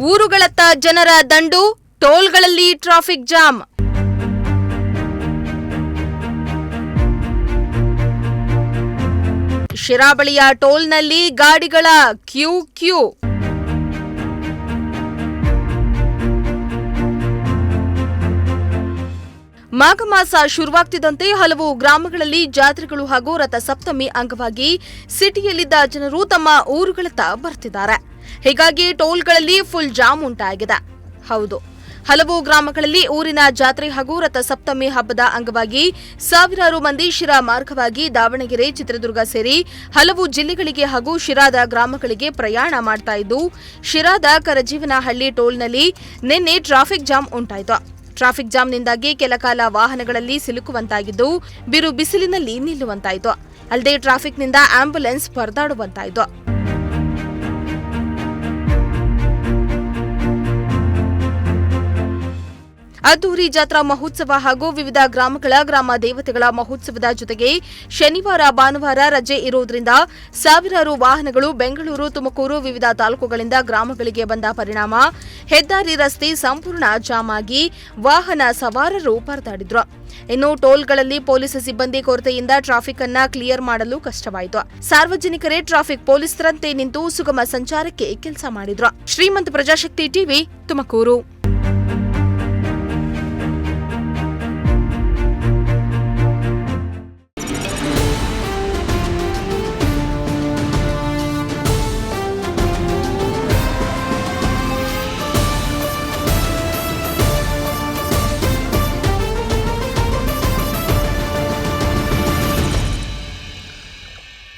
ಊರುಗಳತ್ತ ಜನರ ದಂಡು, ಟೋಲ್ಗಳಲ್ಲಿ ಟ್ರಾಫಿಕ್ ಜಾಮ್. ಶಿರಾಬಳಿಯ ಟೋಲ್ನಲ್ಲಿ ಗಾಡಿಗಳ ಕ್ಯೂ ಕ್ಯೂ. ಮಾಘ ಮಾಸ ಶುರುವಾಗ್ತಿದ್ದಂತೆ ಹಲವು ಗ್ರಾಮಗಳಲ್ಲಿ ಜಾತ್ರೆಗಳು ಹಾಗೂ ರಥ ಸಪ್ತಮಿ ಅಂಗವಾಗಿ ಸಿಟಿಯಲ್ಲಿದ್ದ ಜನರು ತಮ್ಮ ಊರುಗಳತ್ತ ಬರ್ತಿದ್ದಾರೆ. ಹೀಗಾಗಿ ಟೋಲ್ಗಳಲ್ಲಿ ಫುಲ್ ಜಾಮ್ ಉಂಟಾಗಿದೆ. ಹೌದು. ಹಲವು ಗ್ರಾಮಗಳಲ್ಲಿ ಊರಿನ ಜಾತ್ರೆ ಹಾಗೂ ರಥ ಸಪ್ತಮಿ ಹಬ್ಬದ ಅಂಗವಾಗಿ ಸಾವಿರಾರು ಮಂದಿ ಶಿರಾ ಮಾರ್ಗವಾಗಿ ದಾವಣಗೆರೆ, ಚಿತ್ರದುರ್ಗ ಸೇರಿ ಹಲವು ಜಿಲ್ಲೆಗಳಿಗೆ ಹಾಗೂ ಶಿರಾದ ಗ್ರಾಮಗಳಿಗೆ ಪ್ರಯಾಣ ಮಾಡ್ತಾ ಇದ್ದು, ಶಿರಾದ ಕರಜೀವನಹಳ್ಳಿ ಟೋಲ್ನಲ್ಲಿ ನಿನ್ನೆ ಟ್ರಾಫಿಕ್ ಜಾಮ್ ಉಂಟಾಯಿತು. ಟ್ರಾಫಿಕ್ ಜಾಮ್ನಿಂದಾಗಿ ಕೆಲಕಾಲ ವಾಹನಗಳಲ್ಲಿ ಸಿಲುಕುವಂತಾಗಿದ್ದು ಬಿರು ಬಿಸಿಲಿನಲ್ಲಿ ನಿಲ್ಲುವಂತಾಯಿತು. ಅಲ್ಲದೆ ಟ್ರಾಫಿಕ್ನಿಂದ ಆಂಬ್ಯುಲೆನ್ಸ್ ಪರದಾಡುವಂತಾಯಿತು. ಅದ್ದೂರಿ ಜಾತ್ರಾ ಮಹೋತ್ಸವ ಹಾಗೂ ವಿವಿಧ ಗ್ರಾಮಗಳ ಗ್ರಾಮ ದೇವತೆಗಳ ಮಹೋತ್ಸವದ ಜೊತೆಗೆ ಶನಿವಾರ, ಭಾನುವಾರ ರಜೆ ಇರುವುದರಿಂದ ಸಾವಿರಾರು ವಾಹನಗಳು ಬೆಂಗಳೂರು, ತುಮಕೂರು ವಿವಿಧ ತಾಲೂಕುಗಳಿಂದ ಗ್ರಾಮಗಳಿಗೆ ಬಂದ ಪರಿಣಾಮ. ಹೆದ್ದಾರಿ ರಸ್ತೆ ಸಂಪೂರ್ಣ ಜಾಮ್ ಆಗಿ ವಾಹನ ಸವಾರರು ಪರದಾಡಿದ್ರು. ಇನ್ನು ಟೋಲ್ಗಳಲ್ಲಿ ಪೊಲೀಸ್ ಸಿಬ್ಬಂದಿ ಕೊರತೆಯಿಂದ ಟ್ರಾಫಿಕ್ ಅನ್ನ ಕ್ಲಿಯರ್ ಮಾಡಲು ಕಷ್ಟವಾಯಿತು. ಸಾರ್ವಜನಿಕರೇ ಟ್ರಾಫಿಕ್ ಪೊಲೀಸರಂತೆ ನಿಂತು ಸುಗಮ ಸಂಚಾರಕ್ಕೆ ಕೆಲಸ ಮಾಡಿದ್ರು. ಶ್ರೀಮಂತ ಪ್ರಜಾಶಕ್ತಿ ಟಿವಿ, ತುಮಕೂರು.